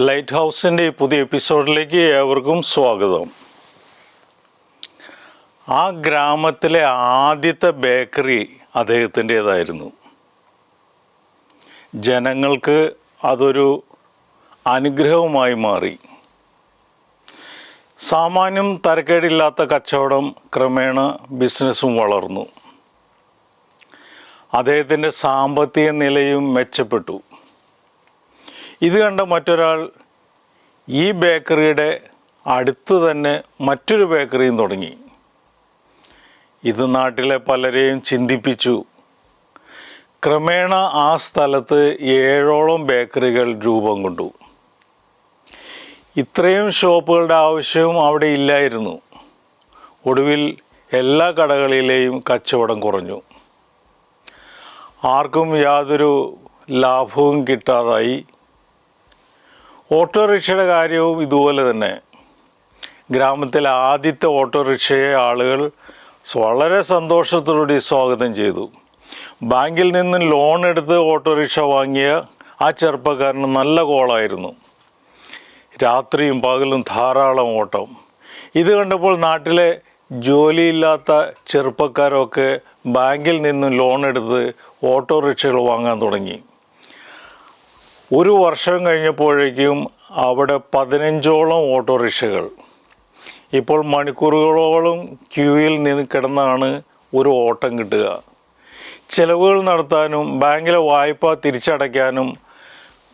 Light ഹൗസിന്റെ ഈ പുതിയ എപ്പിസോഡിലേക്ക് ഏവർക്കും സ്വാഗതം. ആ ഗ്രാമത്തിലെ ആദ്യത്തെ ബേക്കറി അദ്ദേഹത്തിന്റേതായിരുന്നു. ജനങ്ങൾക്ക് അതൊരു അനുഗ്രഹവുമായി മാറി. സാമാന്യം തരക്കേടില്ലാത്ത കച്ചവടം ക്രമേണ ബിസിനസ്സും വളർന്നു. അദ്ദേഹത്തിന്റെ സാമ്പത്തിക നിലയും മെച്ചപ്പെട്ടു. ഇത് കണ്ട മറ്റൊരാൾ ഈ ബേക്കറിയുടെ അടുത്ത് തന്നെ മറ്റൊരു ബേക്കറിയും തുടങ്ങി. ഇത് നാട്ടിലെ പലരെയും ചിന്തിപ്പിച്ചു. ക്രമേണ ആ സ്ഥലത്ത് ഏഴോളം ബേക്കറികൾ രൂപം കൊണ്ടു. ഇത്രയും ഷോപ്പുകളുടെ ആവശ്യവും അവിടെ ഇല്ലായിരുന്നു. ഒടുവിൽ എല്ലാ കടകളിലെയും കച്ചവടം കുറഞ്ഞു. ആർക്കും യാതൊരു ലാഭവും കിട്ടാതായി. ഓട്ടോറിക്ഷയുടെ കാര്യവും ഇതുപോലെ തന്നെ. ഗ്രാമത്തിലെ ആദ്യത്തെ ഓട്ടോറിക്ഷയെ ആളുകൾ വളരെ സന്തോഷത്തോടെ സ്വാഗതം ചെയ്തു. ബാങ്കിൽ നിന്ന് ലോൺ എടുത്ത് ഓട്ടോറിക്ഷ വാങ്ങിയ ആ ചെറുപ്പക്കാരന് നല്ല കോളായിരുന്നു. രാത്രിയും പകലും ധാരാളം ഓട്ടം. ഇത് കണ്ടപ്പോൾ നാട്ടിലെ ജോലിയില്ലാത്ത ചെറുപ്പക്കാരൊക്കെ ബാങ്കിൽ നിന്നും ലോൺ എടുത്ത് ഓട്ടോറിക്ഷകൾ വാങ്ങാൻ തുടങ്ങി. ഒരു വർഷം കഴിഞ്ഞപ്പോഴേക്കും അവിടെ പതിനഞ്ചോളം ഓട്ടോറിക്ഷകൾ. ഇപ്പോൾ മണിക്കൂറുകളോളം ക്യൂയിൽ നിന്ന് കിടന്നാണ് ഒരു ഓട്ടം കിട്ടുക. ചിലവുകൾ നടത്താനും ബാങ്കിലെ വായ്പ തിരിച്ചടയ്ക്കാനും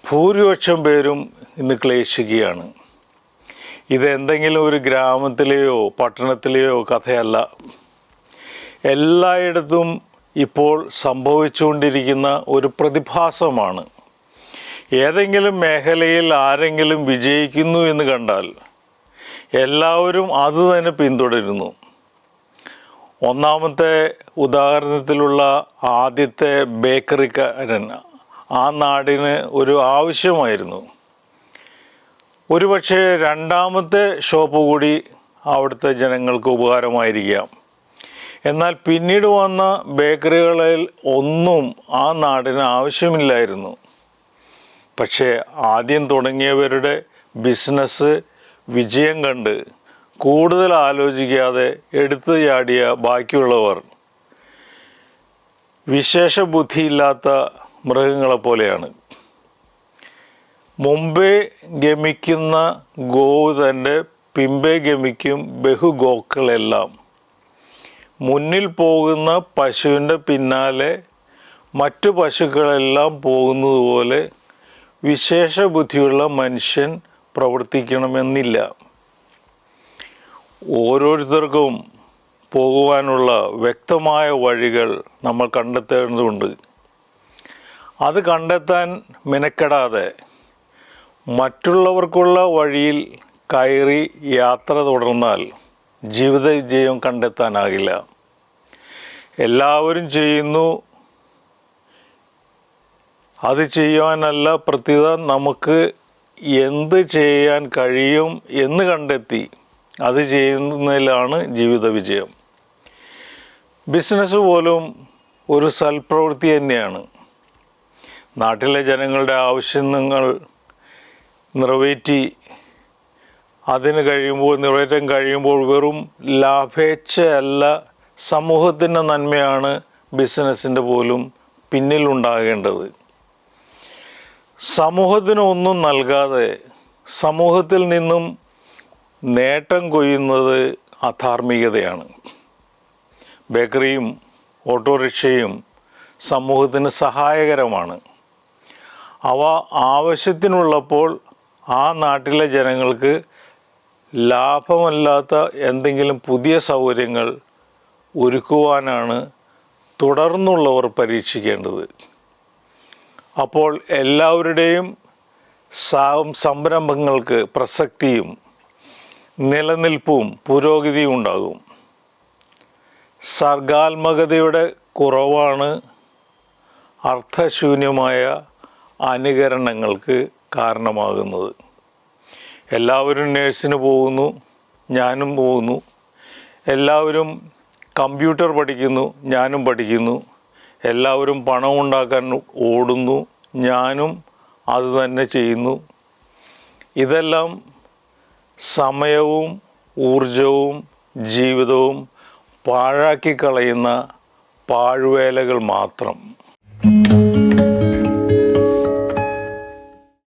ഭൂരിപക്ഷം പേരും ഇന്ന് ക്ലേശിക്കുകയാണ്. ഇത് എന്തെങ്കിലും ഒരു ഗ്രാമത്തിലെയോ പട്ടണത്തിലെയോ കഥയല്ല. എല്ലായിടത്തും ഇപ്പോൾ സംഭവിച്ചുകൊണ്ടിരിക്കുന്ന ഒരു പ്രതിഭാസമാണ്. ഏതെങ്കിലും മേഖലയിൽ ആരെങ്കിലും വിജയിക്കുന്നു എന്ന് കണ്ടാൽ എല്ലാവരും അത് തന്നെ പിന്തുടരുന്നു. ഒന്നാമത്തെ ഉദാഹരണത്തിലുള്ള ആദ്യത്തെ ബേക്കറിക്കാരൻ ആ നാടിന് ഒരു ആവശ്യമായിരുന്നു. ഒരുപക്ഷെ രണ്ടാമത്തെ ഷോപ്പ് കൂടി അവിടുത്തെ ജനങ്ങൾക്ക് ഉപകാരമായിരിക്കാം. എന്നാൽ പിന്നീട് വന്ന ബേക്കറികളിൽ ഒന്നും ആ നാടിന് ആവശ്യമില്ലായിരുന്നു. പക്ഷേ ആദ്യം തുടങ്ങിയവരുടെ ബിസിനസ് വിജയം കണ്ട് കൂടുതൽ ആലോചിക്കാതെ എടുത്തു ചാടിയ ബാക്കിയുള്ളവർ. വിശേഷ ബുദ്ധിയില്ലാത്ത മൃഗങ്ങളെ പോലെയാണ്. മുമ്പേ ഗമിക്കുന്ന ഗോവ് തന്റെ പിമ്പേ ഗമിക്കും ബഹുഗോക്കളെല്ലാം. മുന്നിൽ പോകുന്ന പശുവിന്റെ പിന്നാലെ മറ്റു പശുക്കളെല്ലാം പോകുന്നത് പോലെ വിശേഷ ബുദ്ധിയുള്ള മനുഷ്യൻ പ്രവർത്തിക്കണമെന്നില്ല. ഓരോരുത്തർക്കും പോകുവാനുള്ള വ്യക്തമായ വഴികൾ നമ്മൾ കണ്ടെത്തേണ്ടതുണ്ട്. അത് കണ്ടെത്താൻ മെനക്കെടാതെ മറ്റുള്ളവർക്കുള്ള വഴിയിൽ കയറി യാത്ര തുടർന്നാൽ ജീവിത വിജയം കണ്ടെത്താനാകില്ല. എല്ലാവരും ചെയ്യുന്നു അത് ചെയ്യുവാനല്ല പ്രത്യുത നമുക്ക് എന്ത് ചെയ്യാൻ കഴിയും എന്ന് കണ്ടെത്തി. അത് ചെയ്യുന്നതിലാണ് ജീവിത വിജയം. ബിസിനസ് പോലും ഒരു സൽപ്രവൃത്തി തന്നെയാണ്. നാട്ടിലെ ജനങ്ങളുടെ ആവശ്യങ്ങൾ നിറവേറ്റി അതിന് കഴിയുമ്പോൾ നിറവേറ്റാൻ കഴിയുമ്പോൾ വെറും ലാഭേച്ഛയല്ല സമൂഹത്തിന്റെ നന്മയാണ് ബിസിനസ്സിന്റെ പോലും പിന്നിലുണ്ടാകേണ്ടത്. സമൂഹത്തിന് ഒന്നും നൽകാതെ സമൂഹത്തിൽ നിന്നും നേട്ടം കൊയ്യുന്നത് അധാർമികതയാണ്. ബേക്കറിയും ഓട്ടോറിക്ഷയും സമൂഹത്തിന് സഹായകരമാണ്. അവ ആവശ്യത്തിനുള്ളപ്പോൾ ആ നാട്ടിലെ ജനങ്ങൾക്ക് ലാഭമല്ലാത്ത എന്തെങ്കിലും പുതിയ സൗകര്യങ്ങൾ ഒരുക്കുവാനാണ് തുടർന്നുള്ളവർ പരീക്ഷിക്കേണ്ടത്. അപ്പോൾ എല്ലാവരുടെയും സംരംഭങ്ങൾക്ക് പ്രസക്തിയും നിലനിൽപ്പും പുരോഗതിയും ഉണ്ടാകും. സർഗാത്മകതയുടെ കുറവാണ് അർത്ഥശൂന്യമായ അനുകരണങ്ങൾക്ക് കാരണമാകുന്നത്. എല്ലാവരും നേഴ്സിന് പോകുന്നു ഞാനും പോകുന്നു. എല്ലാവരും കമ്പ്യൂട്ടർ പഠിക്കുന്നു ഞാനും പഠിക്കുന്നു. എല്ലാവരും പണം ഉണ്ടാക്കാൻ ഓടുന്നു. ഞാനും അത് തന്നെ ചെയ്യുന്നു. ഇതെല്ലാം സമയവും ഊർജവും ജീവിതവും പാഴാക്കി കളയുന്ന പാഴ്വേലകൾ മാത്രം.